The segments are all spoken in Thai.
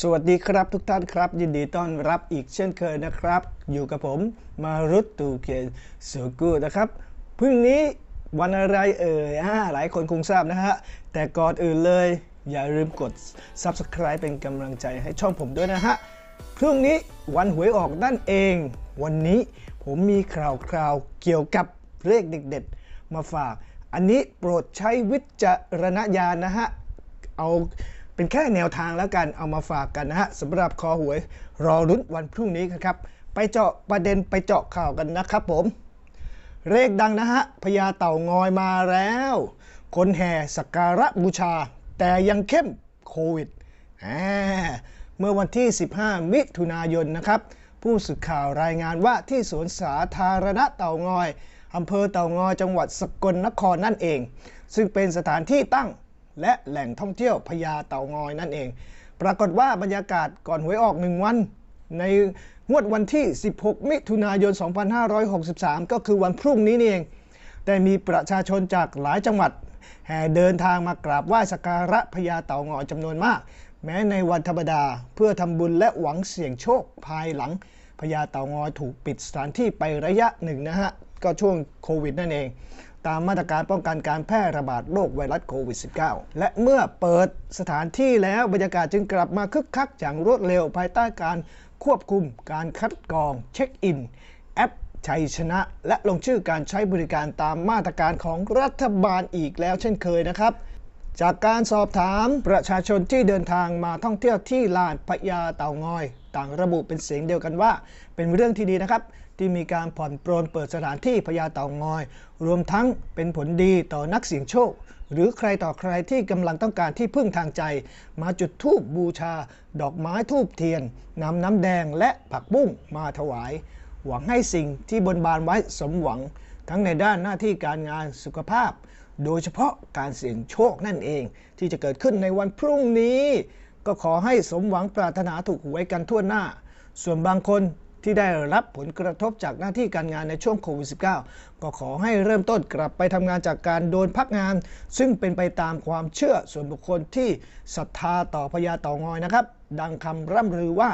สวัสดีครับทุกท่านครับ ยินดีต้อนรับอีกเช่นเคยนะครับ อยู่กับผมมารุตตูเคนสุกูนะครับพรุ่งนี้วันอะไรเอ่ยอ่าหลายคนคงทราบนะฮะ แต่ก่อนอื่นเลย อย่าลืมกด Subscribe เป็นกำลังใจให้ช่องผมด้วยนะฮะพรุ่งนี้วันหวยออกนั่นเอง วันนี้ผมมีข่าวคราวเกี่ยวกับเลขเด็ดๆมาฝาก อันนี้โปรดใช้วิจารณญาณนะฮะเอา เป็นแค่แนวทางแล้วกันเอามาฝากกันนะฮะสำหรับคอหวยรอรุ้นวันพรุ่งนี้ครับ ไปเจาะประเด็นไปเจาะข่าวกันนะครับผม เลขดังนะฮะพญาเต่างอยมาแล้ว คนแห่สักการะบูชา แต่ยังเข้มโควิดเมื่อวันที่ 15 มิถุนายนนะครับ ผู้สื่อข่าวรายงานว่าที่สวนสาธารณะเต่างอยอำเภอเต่างอยจังหวัดสกลนครนั่นเอง ซึ่งเป็นสถานที่ตั้ง และแหล่งท่องเที่ยวพญาเต่างอยนั่นเอง ปรากฏว่าบรรยากาศก่อนหวยออกหนึ่งวัน ในงวดวันที่ 16 มิถุนายน 2563 ก็คือวันพรุ่งนี้นี่เอง แต่มีประชาชนจากหลายจังหวัด แห่เดินทางมากราบไหว้สักการะพญาเต่างอยจำนวนมาก แม้ในวันธรรมดาเพื่อทำบุญและหวังเสี่ยงโชคภายหลังพญาเต่างอยถูกปิดสถานที่ไประยะหนึ่งนะฮะ ก็ช่วงโควิดนั่นเอง ตามมาตรการป้องกันการแพร่ระบาดโรคไวรัสโควิด -19 และเมื่อเปิดสถานที่แล้วบรรยากาศจึงกลับมาคึกคักอย่างรวดเร็วภายใต้การควบคุม การคัดกรอง เช็คอิน แอปชัยชนะ และลงชื่อการใช้บริการตามมาตรการของรัฐบาลอีกแล้วเช่นเคยนะครับจากการสอบถามประชาชนที่เดินทางมาท่องเที่ยวที่ลานพญาเต่างอย ต่างระบุเป็นเสียงเดียวกันว่า เป็นเรื่องที่ดีนะครับ ที่มีการผ่อนปรนเปิดสถานที่พญาเต่างอย รวมทั้งเป็นผลดีต่อนักเสี่ยงโชค หรือใครต่อใครที่กำลังต้องการที่พึ่งทางใจ มาจุดธูปบูชา ดอกไม้ทูบเทียนนำน้ำแดงและผักบุ้งมาถวาย หวังให้สิ่งที่บนบานไว้สมหวัง ทั้งในด้านหน้าที่การงานสุขภาพ โดยเฉพาะการเสี่ยงโชคนั่นเอง ที่จะเกิดขึ้นในวันพรุ่งนี้ ก็ขอให้สมหวังปรารถนาถูกหวยกันทั่วหน้า ส่วนบางคน ที่ได้รับผลกระทบจากหน้าที่การงานในช่วงโควิด -19 ก็ขอให้เริ่มต้นกลับไปทำงานจากการโดนพักงาน ซึ่งเป็นไปตามความเชื่อส่วนบุคคลที่ศรัทธาต่อพญาเต่างอยนะครับ ดังคำร่ำลือว่า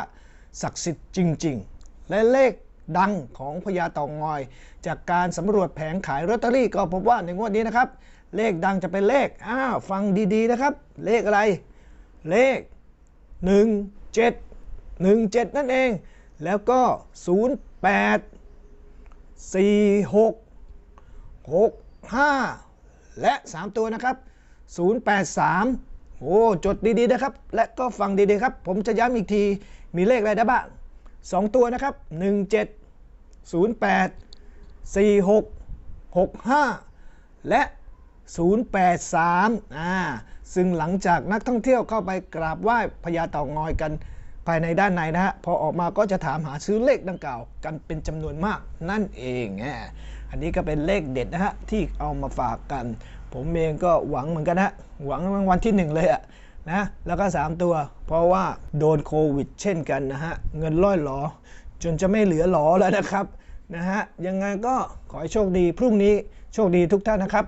ศักดิ์สิทธิ์จริง ๆ และเลขดังของพญาเต่างอย จากการสำรวจแผงขายลอตเตอรี่ก็พบว่าในงวดนี้นะครับ เลขดังจะเป็นเลขอ้าวฟังดีๆนะครับ เลขอะไร เลข 1 7 1 7 นั่นเอง แล้วก็ 0 8 4 6 6 5 และ 3 ตัวนะครับ 083 โอ้จดดีๆนะครับ และก็ฟังดีๆครับ ผมจะย้ำอีกทีมีเลขอะไรได้บ้าง 2 ตัวนะครับ 17 08 46 65 และ 083อ่าซึ่งหลังจากนักท่องเที่ยวเข้าไปกราบไหว้พญาเต่างอยกัน ภายในด้านในนะฮะพอออกมาก็จะถามหาซื้อเลขดังกล่าวกันเป็นจำนวนมากนั่นเองอ่าอันนี้ก็เป็นเลขเด็ดนะฮะที่เอามาฝากกัน ผมเองก็หวังเหมือนกันนะหวังรางวัลที่หนึ่งเลยอะนะแล้วก็ 3 ตัว เพราะว่าโดนโควิด เช่นกันนะฮะเงินล่อยหลอ จนจะไม่เหลือหลอแล้วนะครับนะฮะยังไงก็ขอให้โชคดีพรุ่งนี้โชคดีทุกท่านนะครับ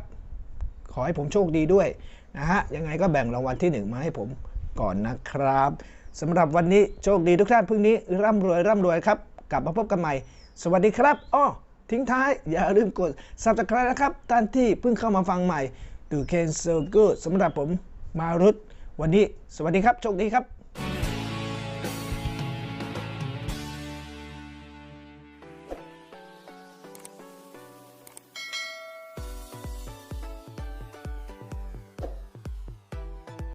ขอให้ผมโชคดีด้วยนะฮะยังไงก็แบ่งรางวัลที่ 1 มาให้ผมก่อนนะครับ สำหรับวันนี้โชคดีทุกท่านพรุ่งนี้ร่ำรวยร่ำรวยครับ กลับมาพบกันใหม่ สวัสดีครับอ้อทิ้งท้าย อย่าลืมกด subscribe นะครับท่านที่เพิ่งเข้ามาฟังใหม่ดูเคนเซอร์กูสำหรับผมมารุตวันนี้ สวัสดีครับ โชคดีครับ